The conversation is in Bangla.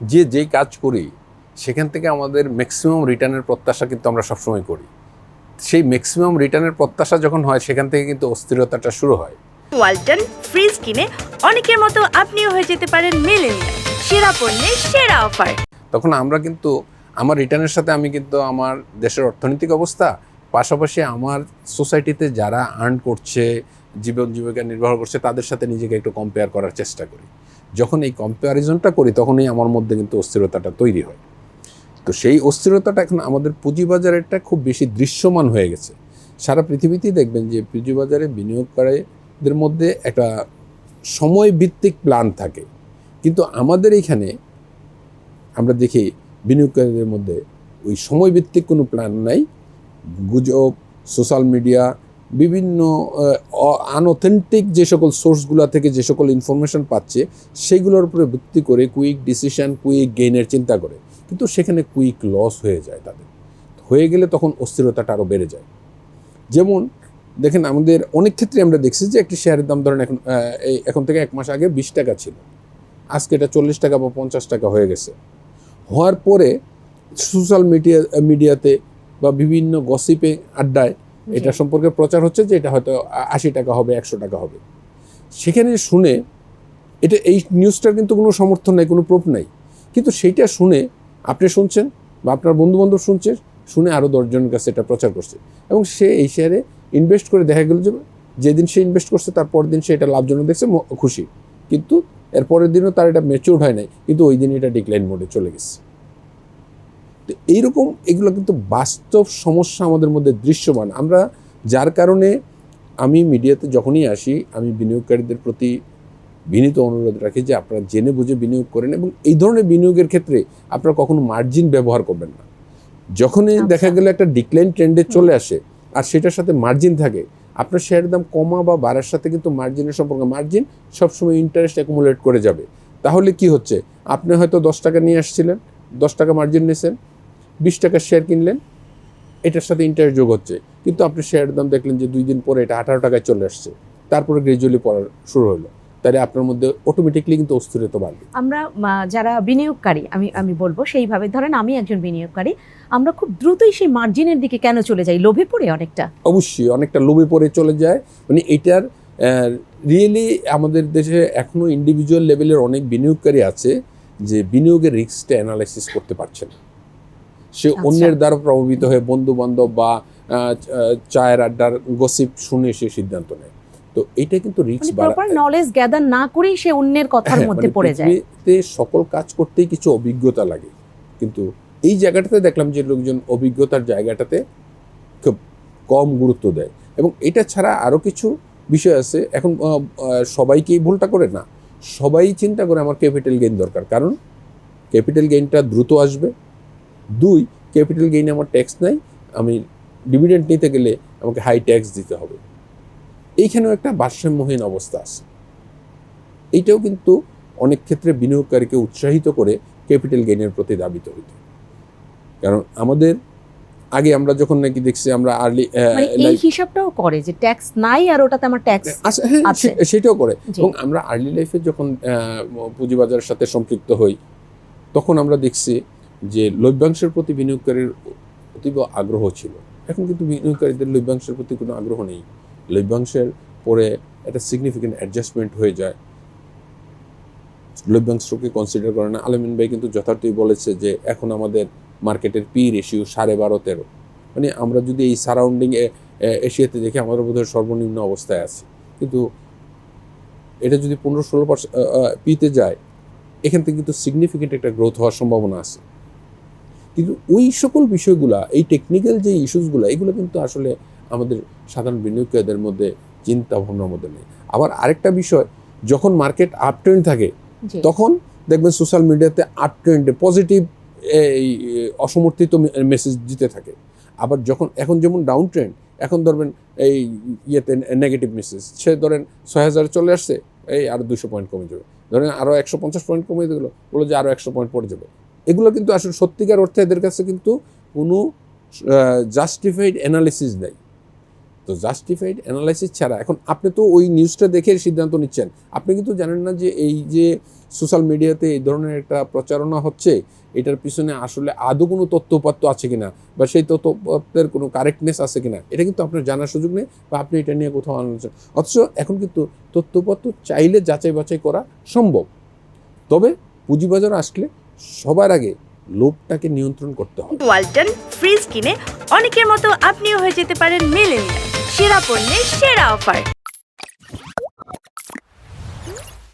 যে যেই কাজ করি সেখান থেকে আমাদের ম্যাক্সিমাম রিটার্নের প্রত্যাশা কিন্তু আমরা সবসময় করি। সেই ম্যাক্সিমাম রিটার্নের প্রত্যাশা যখন হয় সেখান থেকে কিন্তু অস্থিরতাটা শুরু হয়। ওয়ালটন ফ্রিজ কিনে অনেকের মতো আপনিও হয়ে যেতে পারেন মিলেনিয়াল। সেরা পণ্যের সেরা অফার। তখন আমরা কিন্তু আমার রিটার্নের সাথে আমি কিন্তু আমার দেশের অর্থনৈতিক অবস্থা পাশাপাশি আমার সোসাইটিতে যারা আর্ন করছে জীবন জীবিকা নির্বাহ করছে তাদের সাথে নিজেকে একটু কম্পেয়ার করার চেষ্টা করি। যখন এই কম্প্যারিজনটা করি, তখনই আমার মধ্যে কিন্তু অস্থিরতাটা তৈরি হয়। তো সেই অস্থিরতাটা এখন আমাদের পুঁজিবাজারেরটা খুব বেশি দৃশ্যমান হয়ে গেছে। সারা পৃথিবীতেই দেখবেন যে পুঁজিবাজারে বিনিয়োগকারীদের মধ্যে একটা সময় ভিত্তিক প্ল্যান থাকে। কিন্তু আমাদের এইখানে আমরা দেখি বিনিয়োগকারীদের মধ্যে ওই সময়ভিত্তিক কোনো প্ল্যান নাই। গুজব সোশ্যাল মিডিয়া বিভিন্ন আনঅথেন্টিক যে সকল সোর্সগুলো থেকে যে সকল ইনফরমেশন পাচ্ছে, সেগুলোর উপরে ভিত্তি করে কুইক ডিসিশন কুইক গেইনের চিন্তা করে। কিন্তু সেখানে কুইক লস হয়ে যায় তাদের। হয়ে গেলে তখন অস্থিরতাটা আরও বেড়ে যায়। যেমন, দেখেন আমাদের অনেক ক্ষেত্রে আমরা দেখছি যে একটি শেয়ারের দাম ধরেন এখন এখন থেকে এক মাস আগে বিশ টাকা ছিল। আজকে এটা চল্লিশ টাকা বা পঞ্চাশ টাকা হয়ে গেছে। হওয়ার পরে সোশ্যাল মিডিয়া মিডিয়াতে বা বিভিন্ন গসিপে আড্ডায় এটা সম্পর্কে প্রচার হচ্ছে যে এটা হয়তো আশি টাকা হবে, একশো টাকা হবে। সেখানে শুনে এটা এই নিউজটার কিন্তু কোনো সমর্থন নাই, কোনো প্রুফ নাই। কিন্তু সেইটা শুনে আপনি শুনছেন বা আপনার বন্ধু বান্ধব শুনছে, শুনে আরও দশজনের কাছে এটা প্রচার করছে। এবং সে এই শেয়ারে ইনভেস্ট করে দেখা গেল যে যেদিন সে ইনভেস্ট করছে, তার পরের দিন সে এটা লাভজনক দেখছে খুশি। কিন্তু এর পরের দিনও তার এটা ম্যাচিউর হয় নাই। কিন্তু ওই দিন এটা ডিক্লাইন মোডে চলে গেছে। তো এইরকম এগুলো কিন্তু বাস্তব সমস্যা আমাদের মধ্যে দৃশ্যমান। আমরা যার কারণে আমি মিডিয়াতে যখনই আসি আমি বিনিয়োগকারীদের প্রতি বিনীত অনুরোধ রাখি যে আপনারা জেনে বুঝে বিনিয়োগ করেন এবং এই ধরনের বিনিয়োগের ক্ষেত্রে আপনারা কখনো মার্জিন ব্যবহার করবেন না। যখনই আচ্ছা। দেখা গেলে একটা ডিক্লাইন ট্রেন্ডে চলে আসে আর সেটার সাথে মার্জিন থাকে আপনার শেয়ারের দাম কমা বা বাড়ার সাথে কিন্তু মার্জিনের সম্পর্ক মার্জিন সবসময় ইন্টারেস্ট অ্যাকুমুলেট করে যাবে। তাহলে কি হচ্ছে? আপনি হয়তো দশ টাকা নিয়ে আসছিলেন দশ টাকা মার্জিন নিয়েছেন বিশ টাকার শেয়ার কিনলেন এটার সাথে ইন্টারেস্ট যোগ হচ্ছে। কিন্তু আপনি শেয়ারের দাম দেখলেন যে দুই দিন পরে এটা আঠারো টাকায় চলে আসছে। তারপরে গ্রাজুয়ালি পড়া শুরু হলো। তাহলে আপনার মধ্যে অটোমেটিকলি কিন্তু অস্থিরতা বাড়বে। আমরা যারা বিনিয়োগকারী আমি আমি বলব সেইভাবে ধরেন আমি একজন বিনিয়োগকারী আমরা খুব দ্রুতই সেই মার্জিনের দিকে কেন চলে যাই? লোভে পড়ে অনেকটা। অবশ্যই অনেকটা লোভে পড়ে চলে যায়। মানে এটার রিয়েলি আমাদের দেশে এখনও ইন্ডিভিজুয়াল লেভেলের অনেক বিনিয়োগকারী আছে যে বিনিয়োগের রিস্কটা অ্যানালাইসিস করতে পারছে না। সে আচ্ছা। অন্যের দ্বারা প্রভাবিত হয়ে বন্ধু বান্ধব বা চায়ের আড্ডার গসিপ শুনে সে সিদ্ধান্ত নেয়। তো এটা কিন্তু রিস্ক প্রপার নলেজ গ্যাদার না করেই সে অন্যের কথার হ্যাঁ, মধ্যে মানে পড়ে যায়। সকল কাজ করতেই কিছু অভিজ্ঞতা লাগে। কিন্তু এই জায়গাটাতে দেখলাম যে লোকজন অভিজ্ঞতার জায়গাটাতে খুব কম গুরুত্ব দেয়। এবং এটা ছাড়া আরও কিছু বিষয় আছে। এখন সবাইকে এই ভুলটা করে? না। সবাই চিন্তা করে আমার ক্যাপিটাল গেইন দরকার। কারণ ক্যাপিটাল গেইনটা দ্রুত আসবে। দুই ক্যাপিটাল গেইনে আমার ট্যাক্স নাই আমি ডিভিডেন্ড নিতে গেলে আমাকে হাই ট্যাক্স দিতে হবে। এইখানেও একটা ভারসাম্যহীন অবস্থা আছে। এইটাও কিন্তু অনেক ক্ষেত্রে বিনিয়োগকারীকে উৎসাহিত করে ক্যাপিটাল গেইনের প্রতি দাবিত হইত কারণ আমাদের আগে আমরা যখন নাকি দেখছি আমরা আর্লি মানে এই হিসাবটাও করে যে ট্যাক্স নাই আর ওটাতে আমার ট্যাক্স হ্যাঁ আছে। সেটাও করে। এবং আমরা আর্লি লাইফে যখন পুঁজিবাজারের সাথে সম্পৃক্ত হই তখন আমরা দেখছি যে লভ্যাংশের প্রতি বিনিয়োগকারীর অতীব আগ্রহ ছিল। এখন কিন্তু বিনিয়োগকারীদের লভ্যাংশের প্রতি কোনো আগ্রহ নেই। লভ্যাংশের পরে একটা সিগনিফিকেন্ট অ্যাডজাস্টমেন্ট হয়ে যায়। লভ্যাংশকে কনসিডার করে না। আলমিন ভাই কিন্তু যথার্থই বলেছে যে, এখন আমাদের মার্কেটের পি রেশিও সাড়ে বারো, তেরো। মানে আমরা যদি এই সারাউন্ডিং এশিয়াতে দেখি আমাদের বোধহয় সর্বনিম্ন অবস্থায় আছে। কিন্তু এটা যদি পনেরো, ষোলো পার্সেন্ট পিতে যায়, এখান থেকে কিন্তু সিগনিফিকেন্ট একটা গ্রোথ হওয়ার সম্ভাবনা আছে। কিন্তু ওই সকল বিষয়গুলা এই টেকনিক্যাল যে ইস্যুসগুলো এগুলো কিন্তু আসলে আমাদের সাধারণ বিনিয়োগকারীদের মধ্যে চিন্তা ভাবনার মধ্যে নেই। আবার আরেকটা বিষয় যখন মার্কেট আপ ট্রেন্ড থাকে তখন দেখবেন সোশ্যাল মিডিয়াতে আপ ট্রেন্ডে পজিটিভ এই অসমর্থিত মেসেজ দিতে থাকে। আবার যখন এখন যেমন ডাউন ট্রেন্ড এখন ধরবেন এই ইয়েতে নেগেটিভ মেসেজ সে ধরেন ছয় হাজারে চলে আসছে এই আরও দুশো পয়েন্ট কমে যাবে। ধরেন আরও একশো পঞ্চাশ পয়েন্ট কমে গেলো বলো যে আরও একশো পয়েন্ট পড়ে যাবে। এগুলো কিন্তু আসলে সত্যিকার অর্থে এদের কাছে কিন্তু কোনো জাস্টিফাইড অ্যানালিসিস নেই। তো জাস্টিফাইড অ্যানালাইসিস ছাড়া, এখন আপনি তো ওই নিউজটা দেখে সিদ্ধান্ত নিচ্ছেন। আপনি কিন্তু জানেন না যে এই যে সোশ্যাল মিডিয়াতে এই ধরনের একটা প্রচারণা হচ্ছে, এটার পিছনে আসলে আদৌ কোনো তথ্যপাত্য আছে কিনা বা সেই তথ্যপত্রের কোনো কারেক্টনেস আছে কিনা, এটা কিন্তু আপনার জানার সুযোগ নেই বা আপনি এটা নিয়ে কোথাও আলোচনা অথচ এখন কিন্তু তথ্যপত্র চাইলে যাচাই বাছাই করা সম্ভব। তবে পুঁজিবাজার আসলে সবার আগে লোভটাকে নিয়ন্ত্রণ করতে হবে। ওয়ালটন, ফ্রিজ কিনে অনেকের মতো আপনিও হয়ে যেতে পারেন মেলেনিয়া সেরা পণ্যের সেরা অফার।